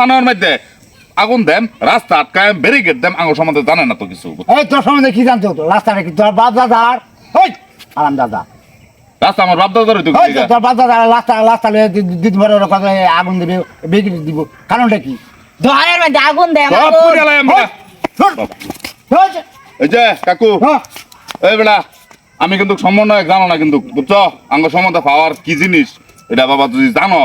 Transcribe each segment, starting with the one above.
মধ্যে আগুন দেন রাস্তা আটকায় ব্যারিকেড দেন আঙ্গ সম্বন্ধে জানে না তো কিছু এই তোর সম্বন্ধে কি জানতে হতো রাস্তাটা কি তোর বাপ দাদা আর ওই আরাম দাদা। রাস্তা আমার বাপ দাদার তো তোর বাপ দাদা রাস্তা রাস্তা লয়ে দিদি ভরে ওর কথা আগুন দেবে বিক্রি দিব। কারণটা কি? মধ্যে আগুন দেয় আগুন। আমরা। এই যে কাকু। এই বেড়া আমি কিন্তু সমন্বয় জানো না কিন্তু বুঝছ? আঙ্গ সম্বন্ধে পাওয়ার কি জিনিস? এটা বাবা যদি জানো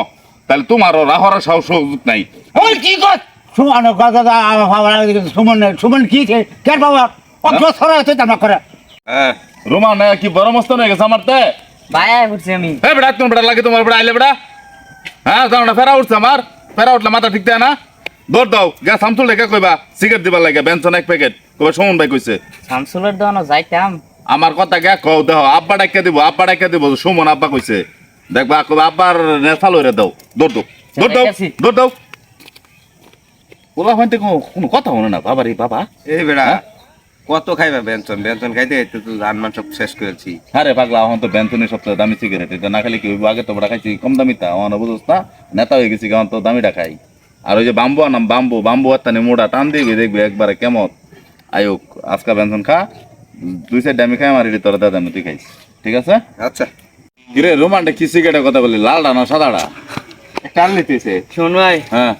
তাহলে তোমারও রাহর সাহস নাই। ওই কি কর? সুমন কথা সুমন সুমন কি কে বাবা? অত সরা হচ্ছে তা না করে কি বড় মস্ত হয়ে গেছে আমার তে? ভাইয়া উঠছি আমি। এ বেড়া তুমি বেড়া লাগে তোমার বেড়া আইলে বেড়া হ্যাঁ জানো না ফেরা উঠছে আমার। ফেরা উঠলে মাথা ঠিক দেয় না। দৌড় দাও গ্যাস সামতুল রেখে কইবা সিগারেট দিবার লাগে বেনসন এক প্যাকেট কইবা সমন ভাই কইছে। শামসুলের দোকানে যাইতাম। আমার কথা গে কও দেহ আব্বা ডাইকা দিব আব্বা ডাইকা দিব সুমন আব্বা কইছে। দেখবা আব্বার নেশা লইরে দাও। দৌড় দাও। দৌড় দাও দৌড় দাও। ওলা হইতে কোনো কোনো কথা হলো না বাবা রে বাবা। এই বেড়া হ্যাঁ? কত খাইবা বেঞ্চন বেঞ্চন খাইতে তো জানমান সব শেষ করেছি। আরে পাগলা এখন তো বেনসনের সবচেয়ে দামি সিগারেট এটা না খালি কি হইব? আগে তো বড় খাইছি কম দামিটা এখন বুঝছ না নেতা হয়ে গেছি এখন তো দামিটা খাই। আর ওই যে বাম্বু আনাম বাম্বু বাম্বু আত্মানি মোড়া টান দিবি দেখবি একবারে কেমন। আয়ুক আজকা বেনসন খা দুই সাইড আমি খাই আমার তোর দাদা তুই খাইস। ঠিক আছে? আচ্ছা। কিরে রোমানটা কি সিগারেটের কথা বলি লালডা না সাদাটা টান নিতেছে? শুন ভাই হ্যাঁ।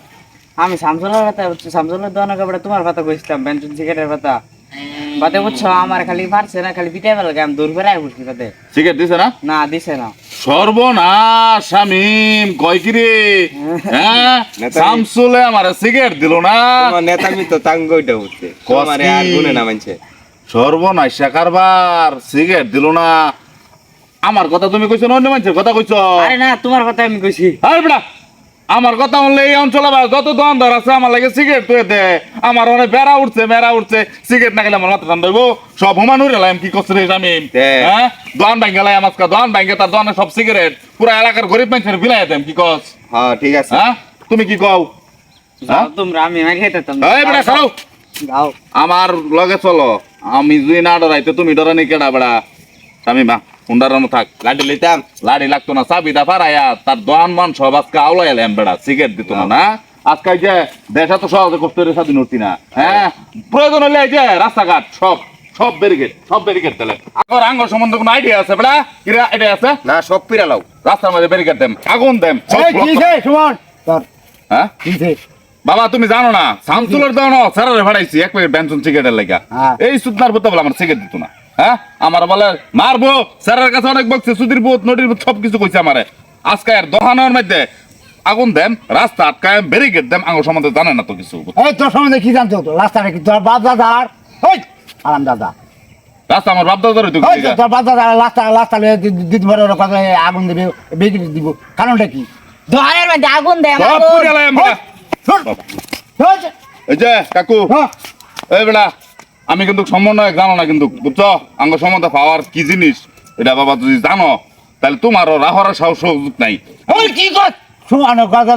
আমি শামসুলের কথা শামসুলের দোকানে কাপড়ে তোমার কথা কইছিলাম বেঞ্চন সিগারেটের কথা। বাদে বুঝছ আমার খালি পারছে না খালি পিটাই বেলা আমি দূর করে বাদে? সিগারেট দিছে না? না দিছে না। সর্বনাশ শামিম কয় কিরে হ্যাঁ? নেতা- শামসুলে আমার সিগারেট দিল না? তোমার নেতামি তো তাঙ্গইটা উঠছে। তোমারে আর গুনে না মানছে সর্বনাশ কারবার সিগারেট দিল না। আমার কথা তুমি কইছো না অন্য মানুষের কথা কইছো? আরে না তোমার কথা আমি কইছি। আরে বেটা আমার কথা বললে এই অঞ্চলে যত দোকানদার আছে আমার লাগে সিগারেট তুই দে। আমার অনেক বেড়া উঠছে বেড়া উঠছে। সিগারেট না খেলে আমার মাথা ঠান্ডা হইব। সব হুমান উড়ে লাইম কি করছে রে আমি। হ্যাঁ? দোকান ভাঙ্গে লাই আমার দোকান ভাঙ্গে তার দোকানে সব সিগারেট। পুরো এলাকার গরিব মানুষের বিলাই দেম কি কস? হ্যাঁ ঠিক আছে। হ্যাঁ? তুমি কি কও? হ্যাঁ? যাও তোমরা আমি মার খাইতাম এই বেটা সরো। যাও। আমার লগে চলো। আমি যদি না ডরাইতে তুমি ডরানি কেডা বেড়া? স্বামী মা হুন্ডারানো থাক। লাড্ডু লইতাম লাড়ি লাগতো না চাবিটা পারাইয়া তার দোয়ান মান সব আজকে আওলাই এলাম বেড়া সিগারেট দিত না না? আজকে যে দেশা তো সহজে কষ্ট করে স্বাধীন না হ্যাঁ? প্রয়োজন হলে এই যে রাস্তাঘাট সব সব ব্যারিকেড সব ব্যারিকেড দিলে আগর আঙ্গর সম্বন্ধে কোনো আইডিয়া আছে বেড়া? কিরা আইডিয়া আছে? না সব পিরা লাও। রাস্তার মধ্যে ব্যারিকেড দেম আগুন দেম। সুমন? হ্যাঁ? বাবা তুমি জানো না শামসুলের দাও স্যারের ভাড়াইছি এক প্যাকেট বেনসন সিগারেটের লাগা। হ্যাঁ। এই সুতনার বুত বলে আমার সিগারেট দিত না। হ্যাঁ? আমার বলে মারবো স্যারের কাছে অনেক বকছে সুধীর বুত নদীর বুত সব কিছু কইছে আমারে। আজকে আর দোকানের মধ্যে আগুন দেন রাস্তা আটকায় ব্যারিকেড দেন আঙ্গ সম্বন্ধে জানে না তো কিছু। এই তোর সম্বন্ধে কি জানতে হতো রাস্তাটা কি? তোর বাপ দাদা আর ওই আরাম দাদা রাস্তা আমার বাপ দাদার হইতো তোর বাপ দাদা রাস্তা রাস্তা লয়ে দিদি ভরে ওর কথা আগুন দেবে বিক্রি দিব। কারণটা কি? দোকানের মধ্যে আগুন দেয়। শোন, শোন, এই যে কাকু হ্যাঁ, এই বেড়া আমি কিন্তু সমন্বয় জানো না কিন্তু বুঝছ? আঙ্গ সম্বন্ধে পাওয়ার কি জিনিস? এটা বাবা যদি জানো তাহলে তোমারও রাহর সাহস সুযোগ নাই। ওই কি কর? সুমন কথা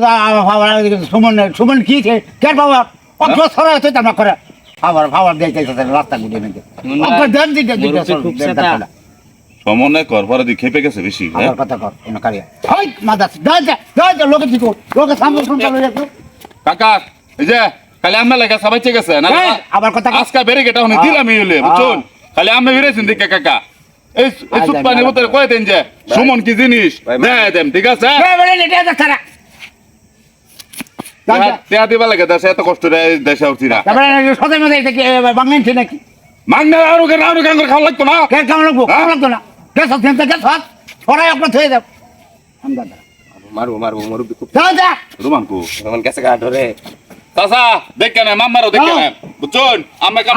সুমন সুমন কি কে বাবা? অত সরা হচ্ছে তা না করে। আবার খাবার দিতে রাস্তা নাকি দেন দিতে দিতে। সমন্বয় কর পরে খেপে গেছে বেশি হ্যাঁ? কথা কর এনে কারিয়া ওই মাদাস দাই দে লোকে দিকো লোকে সামনে শুনতে কাকা এই যে খালি আমরা লেখা সবাই ঠিক আছে না এই, আবার কথা আজকে বেরে গেটা হনে দিলাম হইলে বুঝুন খালি আমরা বেরেছেন দিকে কাকা। এই সুপানি মতো কয়ে দেন যে সুমন কি জিনিস? দেয় দেন ঠিক আছে? এই বলে নেটে যা তারা। দিবা লাগে দেশে এত কষ্ট রে দেশে উঠছি না। সদাই মধ্যে এটা কি বাংলাদেশ ঠিক নাকি? মাগনা আরও কেন আরও কেন খাওয়া লাগতো না? কে কেমন লাগবো? কেমন লাগতো না। আপনার থয়ে মারবো মারবো খুব। যাও যা। রোমান কো আমার কাছে গা ধরে। চাচা দেখে না মাম্মারও দেখে না বুঝুন আমরা কাম